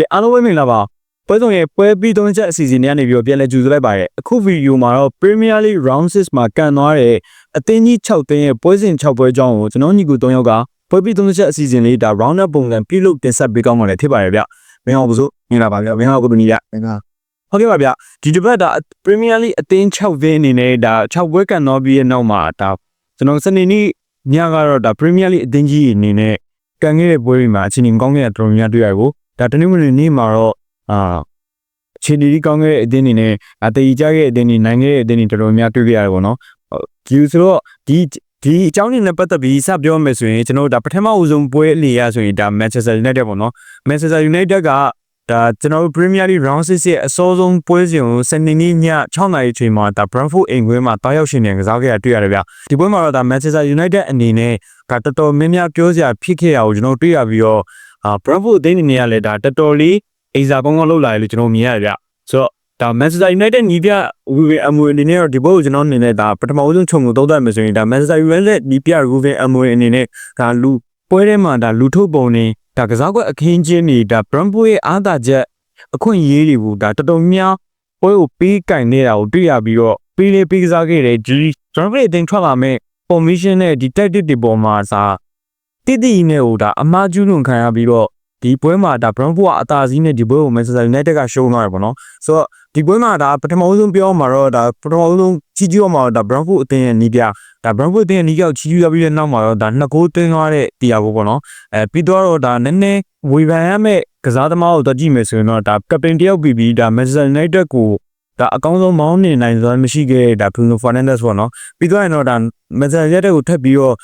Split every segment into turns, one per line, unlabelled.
ကဲအားလုံးပဲမင်္ဂလာပါပွဲဆောင်ရဲ့ပွဲပြီးသုံးချက်အစီအစဉ်တွေကနေပြီးတော့ပြန်လည်ကြိုဆိုလိုက်ပါရစေအခုဗီဒီယိုမှာတော့ Premier League Round 6မှာကန်သွားတဲ့အသင်းကြီး6သင်းရဲ့ပွဲစဉ်6ပွဲအကြောင်းကိုကျွန်တော်ညီကို3ယောက်ကပွဲပြီးသုံးချက်အစီအစဉ်လေးဒါ round up ပုံစံပြုလုပ်တင်ဆက်ပေးကောင်းပါလေဖြစ်ပါရဲ့ဗျမင်းဟောဘုစိုးမင်္ဂလာပါဗျမင်းဟောကိုတူညီရ
ငါ
ဟုတ်ကဲ့ပါဗျဒီတစ်ပတ်ဒါ Premier League အသင်း6သင်းအနေနဲ့ဒါ6ပွဲကန်သွားပြီးရဲ့နောက်မှာဒါကျွန်တော်စနေနေ့ညကတော့ဒါ Premier League အသင်းကြီးအနေနဲ့ကန်ခဲ့တဲ့ပွဲတွေမှာအချိန်ကြီးကောင်းခဲ့တဲ့တော်တော်များများတွေ့ရကို ဒါတနင်္ဂနွေနေ့မှာတော့အာအခြေအနေကြီးကောင်းခဲ့တဲ့အသင်းတွေနဲ့အတေးကြခဲ့တဲ့အသင်းတွေနိုင်ခဲ့တဲ့အသင်းတွေတော်တော်များတွေ့ခဲ့ရတယ်ပေါ့နော်ဟုတ်ဒီဆိုတော့ဒီဒီအကြောင်းရင်းနဲ့ပတ်သက်ပြီးစပြောမယ်ဆိုရင်ကျွန်တော်တို့ဒါပထမအဆုံးပွဲအနေရဆိုရင်ဒါ Manchester United ပေါ့နော် Manchester United ကဒါကျွန်တော်တို့ Premier League Round 6ရဲ့အစောဆုံးပွဲစဉ်ကိုစနေနေ့ည6နာရီချိန်မှာဒါ Brentford အိမ်ခွဲမှာတားရောက်ရှင်နေကစားခဲ့ရတွေ့ရတယ်ဗျဒီပွဲမှာတော့ဒါ Manchester United အနေနဲ့ဒါတော်တော်များများပြောစရာဖြစ်ခဲ့ရအောင်ကျွန်တော်တွေ့ရပြီးတော့ အာ Brentford အသင်းအနေနဲ့ကလည်းဒါတော်တော်လေးအိစာကောင်းကောင်းလုပ်လာတယ်လို့ကျွန်တော်မြင်ရတယ်ဗျဆိုတော့ဒါ Manchester United ညီပြဝီဗင်အမွေအနေနဲ့တော့ဒီဘက်ကိုကျွန်တော်အနေနဲ့ဒါပထမဦးဆုံးခြုံကိုသုံးသပ်မယ်ဆိုရင်ဒါ Manchester United ညီပြဝီဗင်အမွေအနေနဲ့ဒါလူပွဲထဲမှာဒါလူထုတ်ပုံနေဒါကစားကွက်အခင်းချင်းနေဒါ Brentford ရဲ့အားသာချက်အခွင့်အရေးတွေကိုဒါတော်တော်များပွဲကိုပေးကင်နေတာကိုတွေ့ရပြီးတော့ပေးလေးပေးကစားခဲ့တယ်ဒီကျွန်တော်တို့အတင်းထွက်လာမဲ့ formation နဲ့ဒီ tactic တွေပေါ်မှာစာ တိတိနဲ့ဟိုဒါအမားကျူးလွန်ခံရပြီးတော့ဒီပွဲမှာဒါ Brentford ကအသာစီးနဲ့ဒီပွဲကို Manchester United ကရှုံးသွားတယ်ပေါ့နော်ဆိုတော့ဒီပွဲမှာဒါပထမဆုံးပြောမှာတော့ဒါပထမဆုံးချီးကျူးအောင်မှာတော့ဒါ Brentford အသင်းရဲ့နီးပြဒါ Brentford အသင်းရဲ့နီးကြောက်ချီးကျူးရပြီးတဲ့နောက်မှာတော့ဒါနှစ်ဂိုးသွင်းသွားတဲ့တရားဘောပေါ့နော်အဲပြီးတော့ဒါနည်းနည်းဝေဖန်ရမယ့်ကစားသမားကိုတော့ကြည့်မယ်ဆိုရင်တော့ဒါကပတိန်တယောက်ပြီးပြီးဒါ Manchester United ကိုဒါအကောင်းဆုံးမောင်းနေနိုင်စွာမရှိခဲ့တဲ့ဒါ Bruno Fernandes ပေါ့နော်ပြီးတော့ရင်တော့ဒါ Manchester United ကိုထပ်ပြီးတော့အဲ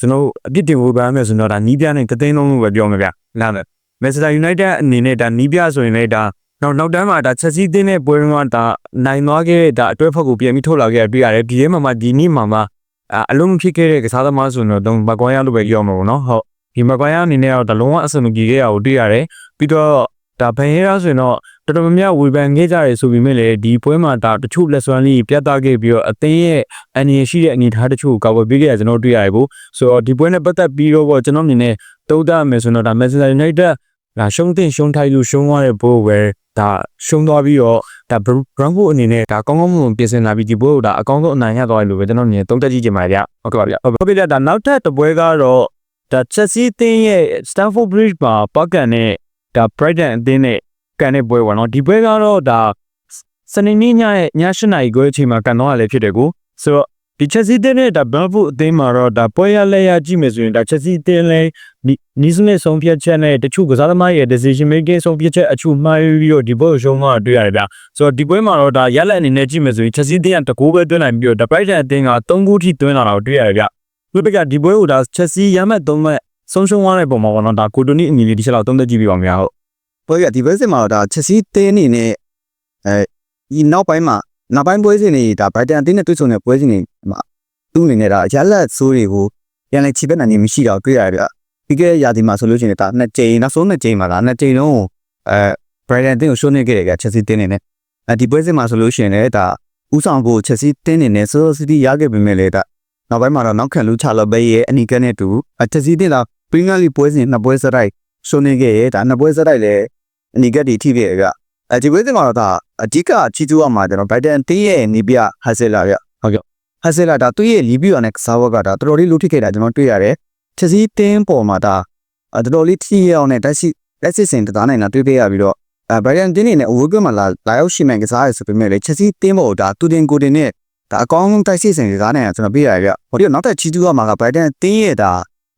ကျွန်တော်တို့အပြစ်တင်ဝေဖန်ရမယ်ဆိုရင်တော့ဒါနီးပြနဲ့တသိန်းလုံးလို့ပဲပြောမှာဗျနားမယ် Manchester United အနေနဲ့ဒါနီးပြဆိုရင်လည်းဒါနောက်နောက်တန်းမှာဒါချက်စီးတင်းတဲ့ပွဲမှာဒါနိုင်သွားခဲ့တဲ့ဒါအတွဲဖက်ကိုပြန်ပြီးထုတ်လာခဲ့ရတွေ့ရတယ်ဒီထဲမှာမှဒီနေ့မှာမှအာအလုံးမဖြစ်ခဲ့တဲ့ကစားသမားဆိုရင်တော့မကွာရလို့ပဲပြောမှာပေါ့နော်ဟုတ်ဒီမကွာရအနေနဲ့တော့ဒါလုံးဝအဆင်မပြေခဲ့ရကိုတွေ့ရတယ်ပြီးတော့ ဒါဘန်ရဲရာဆိုရင်တော့တော်တော်များများဝေဖန်ခဲ့ကြတယ်ဆိုပေမဲ့လည်းဒီပွဲမှာဒါတချို့လက်စွမ်းလေးပြတ်သားခဲ့ပြီးတော့အသင်းရဲ့အနေရှိတဲ့အနေအထားတချို့ကိုကာဝယ်ပေးခဲ့ရကျွန်တော်တွေ့ရတယ်ကိုဆိုတော့ဒီပွဲနဲ့ပတ်သက်ပြီးတော့ပေါ့ကျွန်တော်မြင်နေတုံးတမယ်ဆိုတော့ဒါ Manchester United ဒါရှုံးတင်ရှုံးထိုက်လို့ရှုံးသွားတဲ့ဘိုးပဲဒါရှုံးသွားပြီးတော့ဒါ Brownwood အနေနဲ့ဒါကောင်းကောင်းမွန်မွန်ပြင်ဆင်လာပြီးဒီဘိုးကိုဒါအကောင်းဆုံးအနိုင်ရသွားတယ်လို့ပဲကျွန်တော်မြင်သုံးသပ်ကြည့်ချင်ပါတယ်ဗျဟုတ်ကဲ့ပါဗျဟုတ်ပြီဒါနောက်ထပ်တစ်ပွဲကတော့ဒါ Chelsea အသင်းရဲ့ Stamford Bridge မှာပတ်ကန်နဲ့ ဒါ Brighton အသင်းနဲ့ကန်တဲ့ပွဲပေါ့နော်ဒီပွဲကတော့ဒါစနေနေ့ညရဲ့ည7နာရီခွဲအချိန်မှာကန်တော့ရလည်းဖြစ်တယ်ကိုဆိုတော့ဒီ Chelsea တင်းနဲ့ဒါ Brentford အသင်းမှာတော့ဒါပွဲရလက်ရကြည့်မယ်ဆိုရင်ဒါ Chelsea တင်းလဲနီးစနစ်ဆုံးဖြတ်ချက်နဲ့တချို့ကစားသမားရဲ့ decision making ဆုံးဖြတ်ချက်အချို့မှားပြီးတော့ဒီပွဲကိုရှုံးသွားတာတွေ့ရတယ်ဗျဆိုတော့ဒီပွဲမှာတော့ဒါရလက်အနေနဲ့ကြည့်မယ်ဆိုရင် Chelsea တင်းကတကိုးပဲတွင်းနိုင်ပြီးတော့ Brighton အသင်းက3ဂိုးထိတွင်းလာတာကိုတွေ့ရတယ်ဗျသူတို့ကဒီပွဲကိုဒါ Chelsea ရမှတ်3မှတ် ဆုံးရှုံးသွားတဲ့ပုံမှာပေါ့နော်ဒါကိုတိုနီအညီလေးဒီချက်လောက်သုံးသက်ကြည့်ပြပါမယ်ဟုတ်
ပွဲကဒီပွဲစဉ်မှာတော့ဒါချက်စီတင်းအနေနဲ့အဲဒီနောက်ပိုင်းမှာနောက်ပိုင်းပွဲစဉ်တွေဒါဘိုင်တန်အတင်းနဲ့တွေ့ဆုံတဲ့ပွဲစဉ်တွေမှာသူ့အနေနဲ့ဒါရလက်ဆိုးတွေကိုပြန်လဲချီပက်နိုင်နေမရှိတော့တွေ့ရတယ်ဗျပြီးခဲ့တဲ့ရာသီမှာဆိုလို့ရှိရင်ဒါနှစ်ကြိမ်နောက်ဆုံးနှစ်ကြိမ်မှာဒါနှစ်ကြိမ်လုံးအဲဘိုင်တန်အတင်းကိုရှုံးနေခဲ့တယ်ကချက်စီတင်းနေနဲ့အဲဒီပွဲစဉ်မှာဆိုလို့ရှိရင်လည်းဒါဥဆောင်ဖို့ချက်စီတင်းနေနဲ့ဆိုစီတီရခဲ့ပေမဲ့လည်းဒါနောက်ပိုင်းမှာတော့နောက်ခံလူချလော့ဘေးရဲ့အနီကန်နဲ့တူချက်စီတင်းကပရ င်းဂလီပွဲစဉ်နှစ်ပွဲစတိုက်ရှုံးနေခဲ့ရဲ့ဒါနှစ်ပွဲစတိုက်လည်းအနီကက်တီထိခဲ့ရဗျအဲဒီပွဲစဉ်မှာတော့ဒါအဓိကချီကျူးအောင်မှာကျွန်တော်ဘိုင်တန်တင်းရဲ့နီးပြဟက်ဆယ်လာဗျဟုတ်ကဲ့ဟက်ဆယ်လာဒါသူ့ရဲ့လီဘီယိုနဲ့ကစားဝက်ကဒါတော်တော်လေးလူထိခဲ့တာကျွန်တော်တွေ့ရတယ်ချက်စီတင်းပေါ်မှာဒါတော်တော်လေးထိရအောင်နဲ့တက်စီတက်စစ်စင်တသားနိုင်တာတွေ့ခဲ့ရပြီးတော့အဲဘိုင်တန်တင်းနေနဲ့အဝေးကွမှာလာလာရောက်ရှိမှန်ကစားရဆိုပေမဲ့လေချက်စီတင်းပေါ်ဒါတူတင်ကိုတင်နဲ့ဒါအကောင်းဆုံးတိုက်စစ်စင်ကစားနိုင်တာကျွန်တော်ပြရရဗျဟိုဒီနောက်ထပ်ချီကျူးအောင်မှာကဘိုင်တန်တင်းရဲ့ဒါ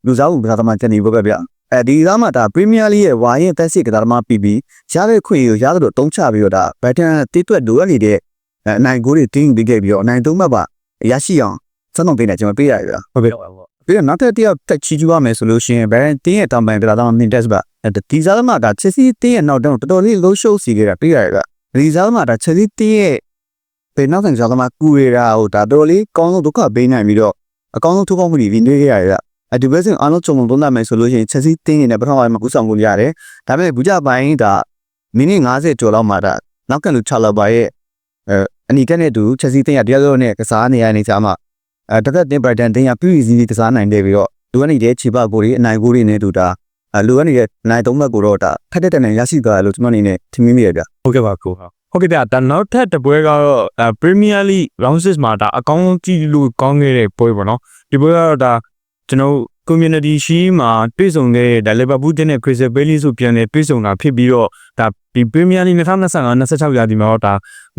လူစားမှုကစားသမားတက်နေဖို့ပဲဗျအဲဒီကမှဒါပရီးမီးယားလိရဲ့ဝါရင်တက်စစ်ကစားသမားပြီးပြီးရတဲ့ခွင့်ကိုရသလိုတုံးချပြီးတော့ဒါဘက်တန်တိတွက်လိုအပ်နေတဲ့အနိုင်ကိုတွေတင်းပြီးခဲ့ပြီးတော့အနိုင်သုံးမှတ်ပါရရှိအောင်စံတော်ပေးနေကျွန်တော်ပေးရရဟုတ်ပြီပြီးတော့နောက်ထပ်တစ်ယောက်တက်ချီကျူးရမယ်ဆိုလို့ရှိရင်ဘယ်တင်းရဲ့တောင်ပန်ကစားသမားမင်တက်စ်ပါဒီစားသမားကချက်စီတင်းရဲ့နောက်တော့တော်တော်လေးလှုပ်ရှုပ်စီခဲ့တာပေးရရဒီစားသမားကချက်စီတင်းရဲ့ဘယ်နောက်ဆန်စားသမားကူရတာဟိုဒါတော်တော်လေးကောင်းဆုံးဒုက္ခပေးနိုင်ပြီးတော့အကောင်းဆုံးထိုးပေါက်မှုတွေပြီးနေခဲ့ရရ အဲဒီဘက်စဉ်အားလုံးချုံလုံးသုံးသပ်မယ်ဆိုလို့ရှိရင်ချက်စီတင်းနေနဲ့ပထမပိုင်းမှာကူးဆောင်လို့ရတယ်။ဒါပေမဲ့ဘူးကြပိုင်းဒါမိနစ်90ကျော်လောက်မှဒါနောက်ကန်လူချလာပါရဲ့အဲအနီတက်နဲ့တူချက်စီတင်းရတရားတော်နဲ့ကစားနေရနေကြမှာအဲတက်တက်တင်းဘရိုက်တန်တင်းရပြည့်စည်စည်ကစားနိုင်တယ်ပြီးတော့လူကနေတဲ့ခြေပကိုတွေအနိုင်ကိုတွေနဲ့တူတာအဲလိုကနေနိုင်သုံးဘက်ကိုတော့ဒါထက်တဲ့တန်နဲ့ရရှိသွားတယ်လို့ကျွန်တော်အနေနဲ့ထင်မိမိရဗျ
ဟုတ်ကဲ့ပါကိုဟုတ်ကဲ့ဗျဒါနောက်ထပ်တစ်ပွဲကတော့ဒါ Premier League Round 6မှာဒါအကောင်းဆုံးကြည့်လို့ကောင်းခဲ့တဲ့ပွဲပေါ့နော်ဒီပွဲကတော့ဒါ ကျွန်တော် community shield မှာတွေ့ဆုံခဲ့တဲ့ဒါ Liverpool တင်းနဲ့ Crystal Palace ဆိုပြန်လည်တွေ့ဆုံတာဖြစ်ပြီးတော့ဒါဒီ Premier League 2025 26ရာသီမှာတော့ဒါ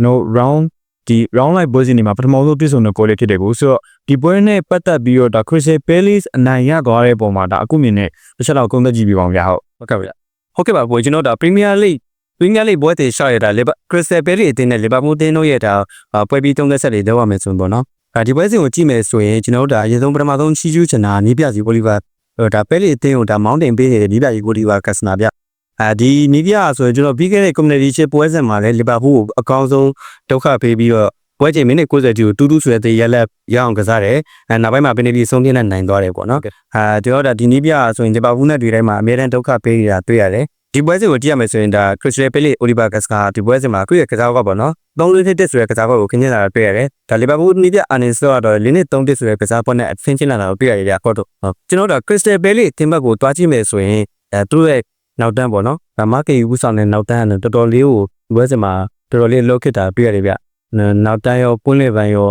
no round ဒီ round light ပွဲစဉ်တွေမှာပထမဆုံးတွေ့ဆုံတဲ့ကိုယ်လေးဖြစ်တယ်ကိုဆိုတော့ဒီပွဲနဲ့ပတ်သက်ပြီးတော့ဒါ Crystal Palace အနိုင်ရသွားတဲ့ပုံမှာဒါအခုမြင်နေတစ်ချက်တော့အကုန်သက်ကြည့်ပြီးပါအောင်ဗျာဟုတ်ဟုတ်ကဲ့ဗျာဟုတ်ကဲ့ပါဘို့ကျွန်တော်ဒါ Premier League ပရီးမီးယားလိပွဲတွေရှော့ရတာလီဗာခရစ်စတယ်ဘယ်ရီအတင်းနဲ့လီဗာပူးတင်းတို့ရဲ့ဒါအာပွဲပြီးသုံးသက်ဆက်တွေလောက်ရမယ်ဆိုရင်ပေါ့နော်။ ဒါဒီပွဲစဉ်ကိုကြည့်မယ်ဆိုရင်ကျွန်တော်တို့ဒါအရင်ဆုံးပထမဆုံးချီးကျူးချင်တာနီးပြစီပိုလီဗာဟိုဒါပဲရီအတင်းကိုဒါမောင်းတင်ပေးနေတဲ့နီးပြစီပိုလီဗာကစနာပြ။အဲဒီနီးပြဆိုရင်ကျွန်တော်ပြီးခဲ့တဲ့ community ship ပွဲစဉ်မှာလည်းလီဗာပူးကိုအကောင်းဆုံးဒုက္ခပေးပြီးတော့ပွဲချိန်မိနစ်90တီကိုတူးတူးဆွဲသေးရက်လက်ရအောင်ကစားတယ်။အဲနောက်ပိုင်းမှာပင်နီလီဆုံးပြနဲ့နိုင်သွားတယ်ပေါ့နော်။အာကျွန်တော်တို့ဒါဒီနီးပြဆိုရင်လီဗာပူးနဲ့တွေ့တိုင်းမှာအများတန်းဒုက္ခပေးနေတာတွေ့ရတယ်။ ဒီပွဲစဉ်ကိုကြည့်ရမယ်ဆိုရင်ဒါ Crystal Palace Oliver Kaska ဒီပွဲစဉ်မှာသူ့ရဲ့ကစားကွက်ပေါ့နော်။3လေးတစ်ဆိုတဲ့ကစားကွက်ကိုခင်းနေတာတွေ့ရတယ်။ဒါ Liverpool နီးပြ Arne Slot ကတော့လေးနဲ့3တစ်ဆိုတဲ့ကစားကွက်နဲ့ဆင်းချလာတာကိုတွေ့ရတယ်ကွက်တော့။ကျွန်တော်တို့ Crystal Palace တင်ဘက်ကိုတွားကြည့်မယ်ဆိုရင်အဲသူ့ရဲ့နောက်တန်းပေါ့နော်။ဒါ market ယူဆောင်တဲ့နောက်တန်းကတော်တော်လေးကိုဒီပွဲစဉ်မှာတော်တော်လေးလှုပ်ခစ်တာတွေ့ရတယ်ဗျ။နောက်တန်းရောပွင့်လေပန်ရော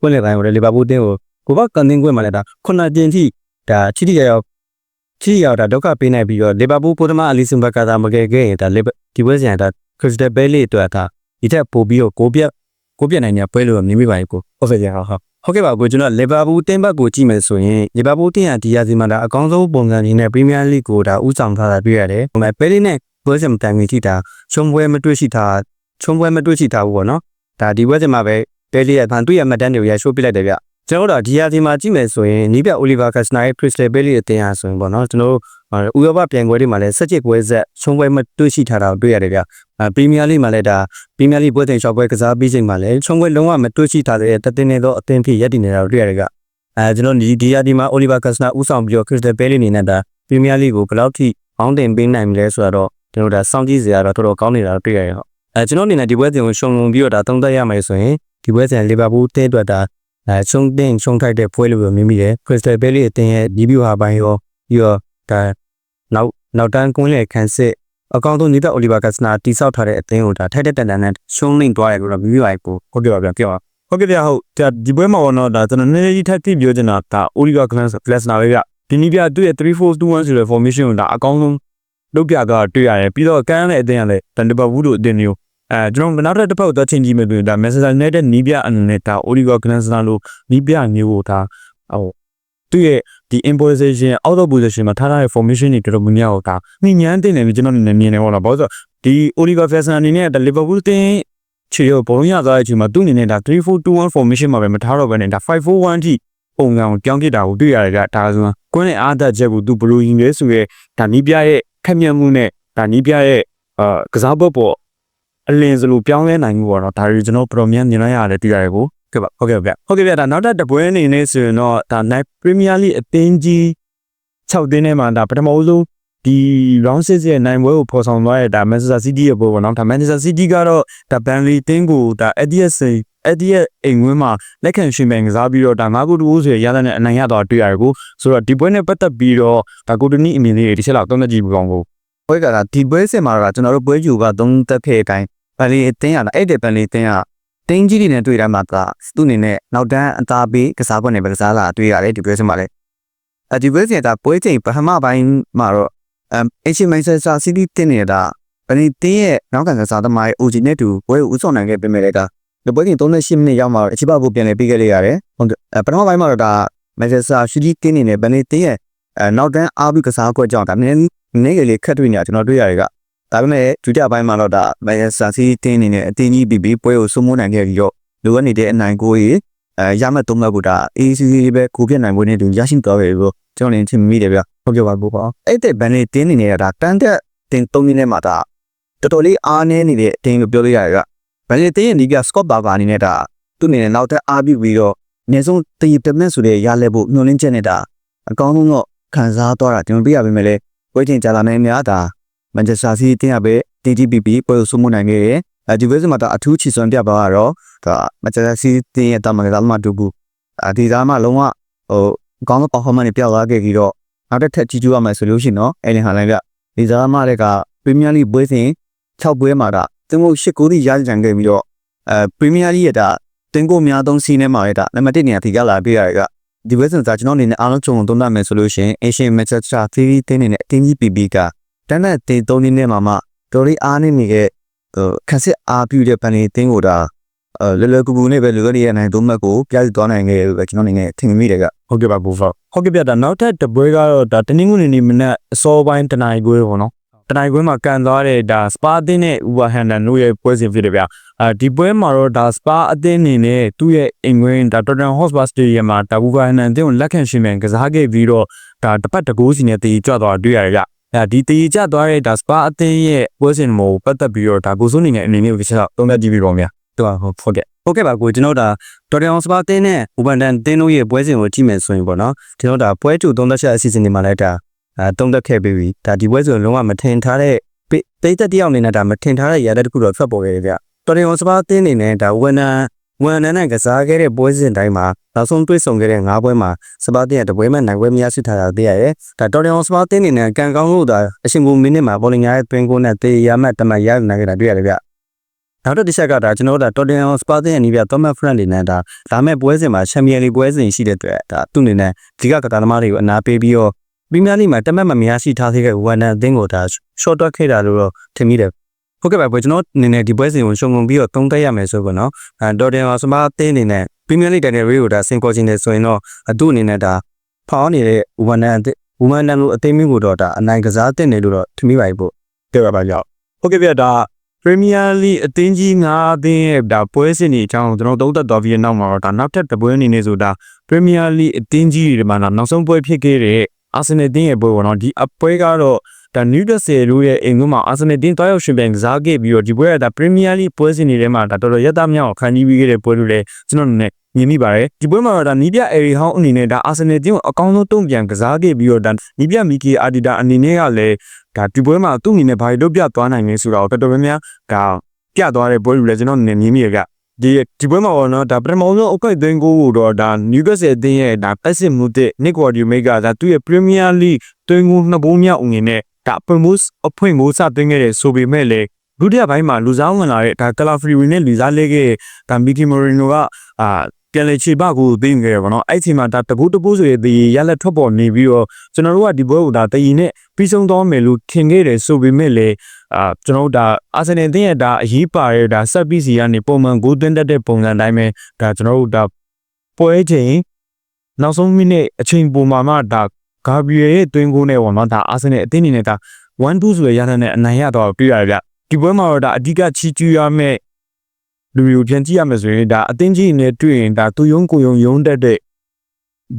ပွင့်လေပန်ရော Liverpool တင်းကိုကိုဘကန်တင်းကွက်မှာလည်းဒါခုနတင်ထိဒါချီတီရော ချီရောက်တာဒုက္ခပေးနိုင်ပြီးတော့လီဗာပူးပိုတမအလီဆန်ဘက်ကသာမကယ်ခဲ့ရင်ဒါလီဗာဒီပွဲစဉ်ကဒါခရစ်စတယ်ဘဲလီအတွက်ဒါဒီထက်ပိုပြီးတော့ကိုပြက်ကိုပြက်နိုင်နေပွဲလို့မြင်မိပါရဲ့ကိုဟုတ်ကဲ့ဟုတ်ဟုတ်ဟုတ်ကဲ့ပါကိုကျွန်တော်လီဗာပူးတင်းဘက်ကိုကြည့်မယ်ဆိုရင်လီဗာပူးတင်းရဒီယာစီမှာဒါအကောင်းဆုံးပုံစံကြီးနဲ့ပရီးမီးယားလိကိုဒါဥဆောင်ထားတာတွေ့ရတယ်။ဒါပေမဲ့ဘဲလီနဲ့ပွဲစဉ်မတိုင်ခင်ထိတာချုံပွဲမတွေ့ရှိတာချုံပွဲမတွေ့ရှိတာဘူးပေါ့နော်။ဒါဒီပွဲစဉ်မှာပဲဘဲလီရဲ့ဖန်တွေ့ရမှတ်တမ်းတွေကိုရရှိုးပြလိုက်တယ်ဗျ။ ကျွန်တော်တို့ဒီယာစီမှာကြည့်မယ်ဆိုရင်နီးပြအိုလီဗာကက်စနာရဲ့ခရစ်စတယ်ဘဲလီရဲ့တင်ရဆိုရင်ပေါ့နော်ကျွန်တော်တို့ဥရောပပြိုင်ပွဲတွေမှာလည်းဆက်ချစ်ပွဲဆက်ချုံပွဲမတွေ့ရှိထားတာကိုတွေ့ရတယ်ဗျ။အဲပရီးမီးယားလိမှာလည်းဒါပရီးမီးယားလိပွဲတင်ရှော့ပွဲကစားပြီးချိန်မှာလည်းချုံပွဲလုံးဝမတွေ့ရှိထားတဲ့တတင်နေသောအသင်းဖြစ်ရပ်တည်နေတာကိုတွေ့ရတယ်ဗျ။အဲကျွန်တော်ဒီဒီယာဒီမှာအိုလီဗာကက်စနာဥဆောင်ပြီးတော့ခရစ်စတယ်ဘဲလီအနေနဲ့ဒါပရီးမီးယားလိကိုဘယ်လောက်ထိအောင်းတင်ပေးနိုင်မလဲဆိုတော့ကျွန်တော်ဒါစောင့်ကြည့်စရာတော့တော်တော်ကောင်းနေတာကိုတွေ့ရတယ်ဟုတ်။အဲကျွန်တော်အနေနဲ့ဒီပွဲစဉ်ကိုရှုံလုံးပြီးတော့ဒါသုံးသပ်ရမယ်ဆိုရင်ဒီပွဲစဉ်လီဗာပူးတဲအတွက်ဒါ အဲရှုံးတင်ရှုံးထိုက်တဲ့ပွဲလို့ပဲမြင်မိတယ်ခရစ်စတယ်ဘဲလီအသင်းရဲ့ဒီဗျူဟာပိုင်းရောပြီးတော့ဒါနောက်နောက်တန်းကွင်းလေခန်းစစ်အကောင့်ဆုံးနေတဲ့အိုလီဗာကက်စနာတိဆောက်ထားတဲ့အသင်းကိုဒါထိုက်တဲ့တန်တန်နဲ့ရှုံးနေသွားတယ်လို့တော့မြင်မိပါကိုဟုတ်ကဲ့ပါဗျပြောပါဟုတ်ကဲ့ဗျဟုတ်ဒါဒီပွဲမှာတော့ဒါကျွန်တော်နည်းနည်းကြီးထပ်သိပြောချင်တာဒါအိုလီဗာကလန်ကလစ်နာပဲဗျဒီနည်းပြသူ့ရဲ့3421ဆိုတဲ့ formation ကိုဒါအကောင်းဆုံးလုပ်ပြတာတွေ့ရတယ်ပြီးတော့ကန်းတဲ့အသင်းကလည်းတန်တဘဘူးလို့အသင်းမျိုး အဲကျွန်တော်နောက်ထပ်တစ်ဖက်တော့ချင်းကြည့်မယ်ဆိုရင်ဒါ Manchester United နီးပြအနေနဲ့ဒါ Oliver Glasner လို့နီးပြမျိုးကိုဒါဟိုသူ့ရဲ့ဒီ imposition out of position မှာထားထားတဲ့ formation တွေတော်တော်များများကိုဒါညဉ့်ညမ်းတင်တယ်လို့ကျွန်တော်အနေနဲ့မြင်နေပါတော့ဘာလို့ဆိုတော့ဒီ Oliver Glasner အနေနဲ့ဒါ Liverpool တင်းချီရောဘုံရသွားတဲ့အချိန်မှာသူ့အနေနဲ့ဒါ3421 formation မှာပဲမထားတော့ဘဲနဲ့ဒါ541ထိပုံစံကိုပြောင်းပြတာကိုတွေ့ရတယ်ကဒါဆိုကွင်းနဲ့အားသက်ချက်ကိုသူဘယ်လိုရင်လဲဆိုရဲဒါနီးပြရဲ့ခက်မြတ်မှုနဲ့ဒါနီးပြရဲ့အာကစားပွဲပေါ် အလင်းစလိုပြောင်းလဲနိုင်မှုပေါ့နော်ဒါတွေကျွန်တော်ပရိုမီယံမြင်လိုက်ရတယ်တွေ့ရတယ်ကိုကဲပါဟုတ်ကဲ့ဗျဟုတ်ကဲ့ဗျဒါနောက်တစ်တပွဲအနေနဲ့ဆိုရင်တော့ဒါ Night Premier League အသင်းကြီး6သင်းထဲမှာဒါပထမဆုံးဒီ round 6ရဲ့နိုင်ပွဲကိုဖော်ဆောင်သွားတဲ့ဒါ Manchester City ရဲ့ပွဲပေါ့နော်ဒါ Manchester City ကတော့ဒါ Burnley တင်းကိုဒါ Adidas အဲ့ဒီရဲ့အိမ်ဝင်းမှာလက်ခံရှင်ပန်ကစားပြီးတော့ဒါငါးခုတူဆိုရရတဲ့နဲ့အနိုင်ရတော့တွေ့ရတယ်ကိုဆိုတော့ဒီပွဲနဲ့ပတ်သက်ပြီးတော့ဒါကိုတနီအမြင်လေးတွေတစ်ချက်လောက်သုံးသပ်ကြည့်ပြီးကောင်းကို
ပွဲကဒါဒီပွဲစဉ်မှာတော့ကျွန်တော်တို့ပွဲယူကသုံးသက်ခဲ့တဲ့အတိုင်း ဗန်လီအတင်းရတာအဲ့ဒီဗန်လီအတင်းကတင်းကြီးတွေနဲ့တွေ့တိုင်းမှာကသူ့အနေနဲ့နောက်တန်းအသားပေးကစားကွက်နဲ့ပဲကစားလာတွေ့ရတယ်ဒီပွဲစဉ်မှာလည်းအဲဒီပွဲစဉ်ကပွဲချိန်ပထမပိုင်းမှာတော့အမ်အချင်းမန်ချက်စတာစီးတီးတင်းနေတာဗန်လီတင်းရဲ့နောက်ကန်ကစားသမားရဲ့ OG နဲ့တူပွဲကိုဥဆောင်နိုင်ခဲ့ပေမဲ့လည်းဒါဒီပွဲချိန်38မိနစ်ရောက်မှာတော့အချိပဖို့ပြန်လည်ပေးခဲ့လိုက်ရတယ်ဟုတ်တယ်ပထမပိုင်းမှာတော့ဒါမန်ချက်စတာစီးတီးတင်းနေနဲ့ဗန်လီတင်းရဲ့အဲနောက်တန်းအားပြီးကစားကွက်ကြောင့်ဒါနည်းနေကလေးခက်တွေ့နေတာကျွန်တော်တွေ့ရတယ်က ဒါပေမဲ့ဒုတိယပိုင်းမှာတော့ဒါမန်ချက်စတာစီးတင်းနေနဲ့အတင်းကြီးပြီးပြီးပွဲကိုစိုးမိုးနိုင်ခဲ့ပြီးတော့လိုအပ်နေတဲ့အနိုင်ကိုကြီးအဲရမှတ်သုံးမှတ်ကိုဒါ ACC ပဲကိုပြတ်နိုင်ပွဲနဲ့တူရရှိသွားပြီလို့ကျွန်တော်လည်းထင်မိတယ်ဗျဟုတ်ကဲ့ပါဘို့ပါအဲ့တဲ့ဘန်လေးတင်းနေနေတာဒါတန်တက်တင်သုံးရင်းနဲ့မှာဒါတော်တော်လေးအားနည်းနေတဲ့အတင်းကိုပြောလို့ရတယ်ကဘန်လေးတင်းရဲ့ဒီကစကော့ဘာဘာအနေနဲ့ဒါသူ့အနေနဲ့နောက်ထပ်အားပြုပြီးတော့အနည်းဆုံးတည်တမက်ဆိုတဲ့ရလဲဖို့ညှို့လင်းချက်နဲ့ဒါအကောင်းဆုံးတော့ခံစားသွားတာကျွန်တော်ပြရပါမယ်လေပွဲချင်းကြာလာနေများဒါ မန်ချက်စတာစီတင်းရပဲ TTPP ပွဲကိုစုံမနိုင်ခဲ့ရဲ့အဲဒီပွဲစဉ်မှာဒါအထူးချီစွမ်းပြပါတော့ဒါမန်ချက်စတာစီတင်းရဲ့တာမန်ကစားမှတူဘူးအဲဒီသားမှလုံးဝဟိုအကောင်းဆုံး performance တွေပြလာခဲ့ပြီးတော့နောက်တစ်ထပ်ကြည့်ကြည့်ရမယ်ဆိုလို့ရှိရင်နော်အဲ့ဒီဟာလည်းဗျဒီဇာမတဲ့ကပရီးမီးယားလိပွဲစဉ်6ပွဲမှာကတင်ကို8ဂိုးထိရကြံခဲ့ပြီးတော့အဲပရီးမီးယားလိရဲ့ဒါတင်ကိုများသုံးစီးနေမှာလေဒါနံပါတ်1နေရာထိကလာပြရတယ်ကဒီပွဲစဉ်ကကျွန်တော်အနေနဲ့အားလုံးခြုံသုံးသပ်မယ်ဆိုလို့ရှိရင် Asian Manchester City တင်းနေတဲ့အတင်းကြီး PB က တန်းတဲ့တင်3နှစ်နဲ့မှာမှတော်လေးအားနေနေတဲ့ဟိုခက်စစ်အားပြုတဲ့ပန်နေတင်းကိုဒါအဲလောလောကူကူနဲ့ပဲလောလောရနိုင်သုံးမှတ်ကိုပြသသွားနိုင်ခဲ့လို့ပဲကျွန်တော်အနေနဲ့ထင်မိတယ်က
ဟုတ်ကဲ့ပါဘူဖောက်ဟုတ်ကဲ့ပြတာနောက်ထပ်တပွဲကတော့ဒါတနင်္ဂနွေနေ့မနက်အစောပိုင်းတနိုင်ပွဲပေါ့နော်တနိုင်ပွဲမှာကန်သွားတဲ့ဒါစပါအသင်းနဲ့ဥပါဟန်ဒန်တို့ရဲ့ပွဲစဉ်ဖြစ်တယ်ဗျအဲဒီပွဲမှာတော့ဒါစပါအသင်းအနေနဲ့သူ့ရဲ့အင်္ဂွင်းဒါတော်တန်ဟော့စပါစတေဒီယမ်မှာဒါဥပါဟန်ဒန်အသင်းကိုလက်ခံရှင်မြန်ကစားခဲ့ပြီးတော့ဒါတစ်ပတ်တကူစီနဲ့တည်ကြွသွားတာတွေ့ရတယ်ဗျ အဲဒီတည်ကြသွားတဲ့ဒါစပါအသင်းရဲ့ပွဲစဉ်မှာပတ်သက်ပြီးတော့ဒါကိုစိုးနေနဲ့အနေနဲ့ကိုတစ်ချက်သုံးသပ်ကြည့်ပြီးတော့ဗျသူကဟုတ်ဟုတ်ကဲ့
ဟုတ်ကဲ့ပါကိုကျွန်တော်ဒါတော်တယ်အောင်စပါတင်းနဲ့ဥပန်တန်တင်းတို့ရဲ့ပွဲစဉ်ကိုကြည့်မယ်ဆိုရင်ပေါ့နော်ကျွန်တော်ဒါပွဲတူသုံးသက်ချက်အစီအစဉ်တွေမှာလည်းဒါအဲသုံးသက်ခဲ့ပြီးပြီဒါဒီပွဲစဉ်လုံးဝမထင်ထားတဲ့ပိတိတ်သက်တယောက်အနေနဲ့ဒါမထင်ထားတဲ့ຢာတက်တစ်ခုတော့ထွက်ပေါ်ခဲ့တယ်ဗျတော်တယ်အောင်စပါတင်းအနေနဲ့ဒါဝန်နန် ဝန်နန်နဲ့ကစားခဲ့တဲ့ပွဲစဉ်တိုင်းမှာနောက်ဆုံးတွေ့ဆုံခဲ့တဲ့၅ပွဲမှာစပါတင်းရဲ့တပွဲမဲ့နိုင်ပွဲမရရှိထားတာသိရတယ်ဒါတော်တယ်အောင်စပါတင်းအနေနဲ့ကန်ကောင်းလို့ဒါအရှင်ဘူမိနစ်မှာဘောလင်ညာရဲ့တွင်ကိုနဲ့တေးရမှတ်တမတ်ရနိုင်ခဲ့တာတွေ့ရတယ်ဗျနောက်တစ်တစ်ချက်ကဒါကျွန်တော်တို့ဒါတော်တင်အောင်စပါတင်အနီးပြသောမတ်ဖရန့်နေနဲ့ဒါလာမဲ့ပွဲစဉ်မှာချန်ပီယံလီပွဲစဉ်ရှိတဲ့အတွက်ဒါသူ့အနေနဲ့ဒီကကတာသမားတွေကိုအနာပေးပြီးတော့ပရီးမီးယားလိမှာတမတ်မမရရှိထားသေးတဲ့ဝန်နန်အသင်းကိုဒါ short တွက်ခဲ့တာလို့တော့ထင်မိတယ် ဟုတ်ကဲ့ပါပွဲကျွန်တော်အနေနဲ့ဒီပွဲစဉ်ကိုရှုံငုံပြီးတော့သုံးသပ်ရမယ်ဆိုပေါ့နော်အဲတော်တင်အောင်စပါတင်အနေနဲ့ပရီးမီးယားလိတိုင်နယ်ရေးကိုဒါစင်ကောချင်းနေဆိုရင်တော့သူ့အနေနဲ့ဒါဖောင်းနေတဲ့ဝန်နန်အသင်းဝန်နန်လို့အသိမျိုးကိုတော့ဒါအနိုင်ကစားတင်တယ်လို့တော့ထင်မိပါပြီပို့
ကဲပါပါကြောက်ဟုတ်ကဲ့ပြဒါ Premier League အသင်းကြီး၅အသင်းရဲ့ဒါပွဲစဉ်တွေအကြောင်းကျွန်တော်သုံးသပ်တော်ပြီးတဲ့နောက်မှာတော့ဒါနောက်ထပ်တစ်ပွဲအနေနဲ့ဆိုတာ Premier League အသင်းကြီးတွေမှာနောက်ဆုံးပွဲဖြစ်ခဲ့တဲ့ Arsenal အသင်းရဲ့ပွဲပေါ့နော်ဒီအပွဲကတော့ ဒါ Newcastle တို့ရဲ့အိမ်ကမှာ Arsenal အသင်းတွားရောက်ရှင်ပြန်ကစားခဲ့ပြီးတော့ဒီပွဲကဒါ Premier League ပွဲစဉ်တွေထဲမှာဒါတော်တော်ရတမြောက်ခံကြီးပြီးခဲ့တဲ့ပွဲလို့လည်းကျွန်တော်အနေနဲ့မြင်မိပါတယ်ဒီပွဲမှာတော့ဒါနီးပြအရီဟောင်းအနေနဲ့ဒါ Arsenal အသင်းကိုအကောင်းဆုံးတုံ့ပြန်ကစားခဲ့ပြီးတော့ဒါနီးပြမီကီအာဒီတာအနေနဲ့ကလည်းဒါဒီပွဲမှာသူ့အနေနဲ့ဘာလို့ပြသွားနိုင်လဲဆိုတာကိုတော်တော်များများဒါပြသွားတဲ့ပွဲလို့လည်းကျွန်တော်အနေနဲ့မြင်မိရကြဒီဒီပွဲမှာတော့နော်ဒါပထမဆုံးအုတ်ကိုက်သိန်းကိုတော့ဒါ Newcastle အသင်းရဲ့ဒါ passive move တဲ့ Nick Guardiola ကဒါသူ့ရဲ့ Premier League သွင်းကိုနှစ်ဘိုးမြောက်အနေနဲ့ ဒါ promote အဖွင့်ကိုစသွင်းခဲ့တဲ့ဆိုပေမဲ့လည်းဒုတိယပိုင်းမှာလူစားဝင်လာတဲ့ဒါကလာဖရီဝင်နဲ့လူစားလဲခဲ့တဲ့ဒါမီကီမိုရီနိုကအာပြန်လေချေပကိုသိမ်းခဲ့ရပါတော့အဲ့ဒီမှာဒါတကူတကူဆိုရဲ့ဒီရလက်ထွက်ပေါ်နေပြီးတော့ကျွန်တော်တို့ကဒီပွဲကိုဒါတည်ရင်နဲ့ပြီးဆုံးသွားမယ်လို့ထင်ခဲ့တယ်ဆိုပေမဲ့လည်းအာကျွန်တော်တို့ဒါအာဆင်နယ်အသင်းရဲ့ဒါအရေးပါတဲ့ဒါဆက်ပီစီကနေပုံမှန်ဂိုးသွင်းတတ်တဲ့ပုံစံတိုင်းပဲဒါကျွန်တော်တို့ဒါပွဲချိန်နောက်ဆုံးမိနစ်အချိန်ပုံမှာမှဒါ ဂါဘရီယယ်ရဲ့တွင်းကိုနဲ့ပေါ့နော်ဒါအာဆင်နယ်အသင်းအနေနဲ့ဒါ1-2ဆိုတဲ့ရတဲ့နဲ့အနိုင်ရတော့ပြရတယ်ဗျဒီပွဲမှာတော့ဒါအဓိကချီကျူးရမယ့်လူမျိုးပြန်ကြည့်ရမယ်ဆိုရင်ဒါအသင်းကြီးနဲ့တွေ့ရင်ဒါသူယုံကိုယုံယုံတတ်တဲ့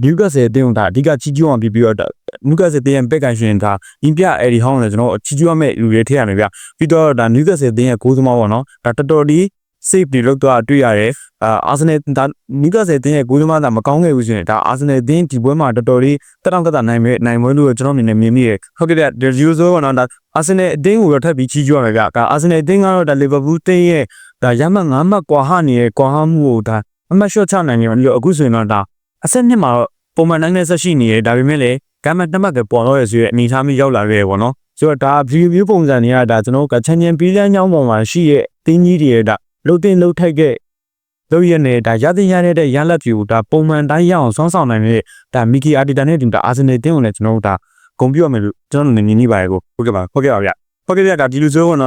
နျူကာဆယ်အသင်းကဒါအဓိကချီကျူးအောင်ပြီးပြီးတော့နျူကာဆယ်အသင်းရဲ့ပက်ကရှင်ဒါအင်ပြအယ်ဒီဟောင်းလည်းကျွန်တော်ချီကျူးရမယ့်လူတွေထည့်ရမယ်ဗျပြီးတော့ဒါနျူကာဆယ်အသင်းရဲ့ကိုးသမားပေါ့နော်ဒါတော်တော်လေး save တွေလောက်တော့တွေ့ရတယ်အာအာဆင်နယ်ဒါနျူကာဆယ်အသင်းရဲ့ကိုးသမားသာမကောင်းခဲ့ဘူးဆိုရင်ဒါအာဆင်နယ်အသင်းဒီပွဲမှာတော်တော်လေးတက်တော့ကတာနိုင်မဲ့နိုင်ပွဲလို့ကျွန်တော်အနေနဲ့မြင်မိရဟုတ်ကဲ့ဗျဒီယူဆိုကတော့ဒါအာဆင်နယ်အသင်းကိုတော့ထပ်ပြီးချီကျူးရမယ်ဗျဒါအာဆင်နယ်အသင်းကတော့ဒါလီဗာပူးတင်းရဲ့ဒါရမှတ်၅မှတ်ကွာဟနေတဲ့ကွာဟမှုကိုဒါအမှတ်လျှော့ချနိုင်နေတယ်အခုဆိုရင်တော့ဒါအဆက်နှစ်မှာပုံမှန်နိုင်တဲ့ဆက်ရှိနေတယ်ဒါပေမဲ့လည်းကမ်းမတ်တက်မှတ်ကပေါ်တော့ရဆိုရဲ့အနေအထားမျိုးရောက်လာခဲ့ပေါ့နော်ဆိုတော့ဒါ view view ပုံစံတွေကဒါကျွန်တော်ကချန်ချန်ပြီးလမ်းကြောင်းပေါ်မှာရှိရဲ့တင်းကြီးတွေဒါ လှုပ်တင်လှုပ်ထိုက်ခဲ့လို့ရနေဒါရတဲ့ရတဲ့ရလက်ဖြူဒါပုံမှန်တိုင်းရအောင်ဆောင်းဆောင်နိုင်တဲ့ဒါမီကီအာတီတာနဲ့ဒါအာဆင်နယ်တင်းကိုလည်းကျွန်တော်တို့ဒါဂုံပြရမယ်လို့ကျွန်တော်နေနေနေပါရဲ့ကိုဟုတ်ကဲ့ပါဟုတ်ကဲ့ပါဗျဟုတ်ကဲ့ဗျဒါဒီလိုဆိုတော့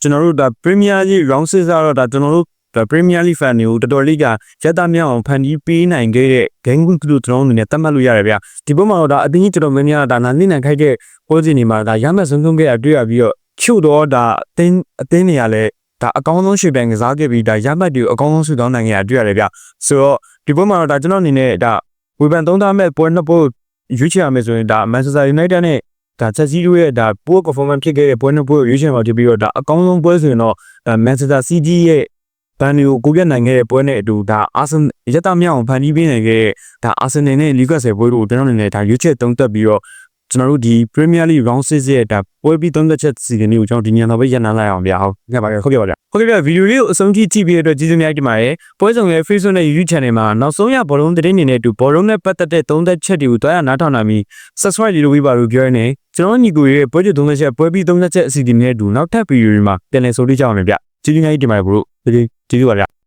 ကျွန်တော်တို့ဒါ Premier League round 6ကတော့ဒါကျွန်တော်တို့ဒါ Premier League fan တွေကိုတော်တော်လေးကရတမြောက်အောင်ဖန်တီးပေးနိုင်ခဲ့တဲ့ game ကိုကျွန်တော်အနေနဲ့သတ်မှတ်လို့ရတယ်ဗျဒီပုံမှာတော့ဒါအတင်းကြီးတော်တော်များများဒါနာနေနိုင်ခိုက်တဲ့ပွဲစဉ်တွေမှာဒါရမဲ့ဆုံးဆုံးခဲ့ရတွေ့ရပြီးတော့ချို့တော့ဒါအတင်းအတင်းတွေကလည်း ဒါအကောင်းဆုံးရွှေပြန်ကစားခဲ့ပြီးဒါရမှတ်တွေကိုအကောင်းဆုံးဆွေးတောင်းနိုင်ခဲ့ရတွေ့ရတယ်ဗျဆိုတော့ဒီပွဲမှာတော့ဒါကျွန်တော်အနေနဲ့ဒါဝေဖန်သုံးသားမဲ့ပွဲနှစ်ပွဲရွေးချယ်ရမယ်ဆိုရင်ဒါ Manchester United နဲ့ဒါချက်စီတို့ရဲ့ဒါ poor performance ဖြစ်ခဲ့တဲ့ပွဲနှစ်ပွဲကိုရွေးချယ်မှာဖြစ်ပြီးတော့ဒါအကောင်းဆုံးပွဲဆိုရင်တော့ဒါ Manchester City ရဲ့ဘန်နီကိုကိုပြတ်နိုင်ခဲ့တဲ့ပွဲနဲ့အတူဒါအာဆင်ရက်တမြောက်အောင်ဖန်တီးပေးနိုင်ခဲ့တဲ့ဒါအာဆင်နယ်နဲ့လီဂတ်ဆယ်ပွဲတို့ကျွန်တော်အနေနဲ့ဒါရွေးချယ်သုံးသက်ပြီးတော့ ကျွန်တော်တို့ဒီ Premier League Round 6ရဲ့ဒါပွဲပြီးသုံးသက်ချက်စီစဉ်လေးကိုကျွန်တော်ဒီညတော့ပဲရန်နာလိုက်အောင်ဗျာဟုတ်ကဲ့ပါဟုတ်ကဲ့ပါဗျာဟုတ်ကဲ့ဗျာဗီဒီယိုလေးကိုအဆုံးထိကြည့်ပြီးတဲ့အတွက်ကျေးဇူးများတင်ပါတယ်ပွဲဆောင်ရဲ့ Facebook နဲ့ YouTube Channel မှာနောက်ဆုံးရဘောလုံးသတင်းတွေနဲ့အတူဘောလုံးနဲ့ပတ်သက်တဲ့သုံးသက်ချက်တွေကိုတွားရနားထောင်နိုင်ပြီး subscribe လေးလုပ်ပေးပါလို့ပြောရနေကျွန်တော်ညီကိုရဲ့ပွဲကြသုံးသက်ချက်ပွဲပြီးသုံးသက်ချက်အစီအစဉ်တွေနဲ့အတူနောက်ထပ်ဗီဒီယိုတွေမှာပြန်လည်ဆိုလိကြအောင်ဗျာကျေးဇူးများတင်ပါတယ်ဘရိုကျေးဇူးပါဗျာ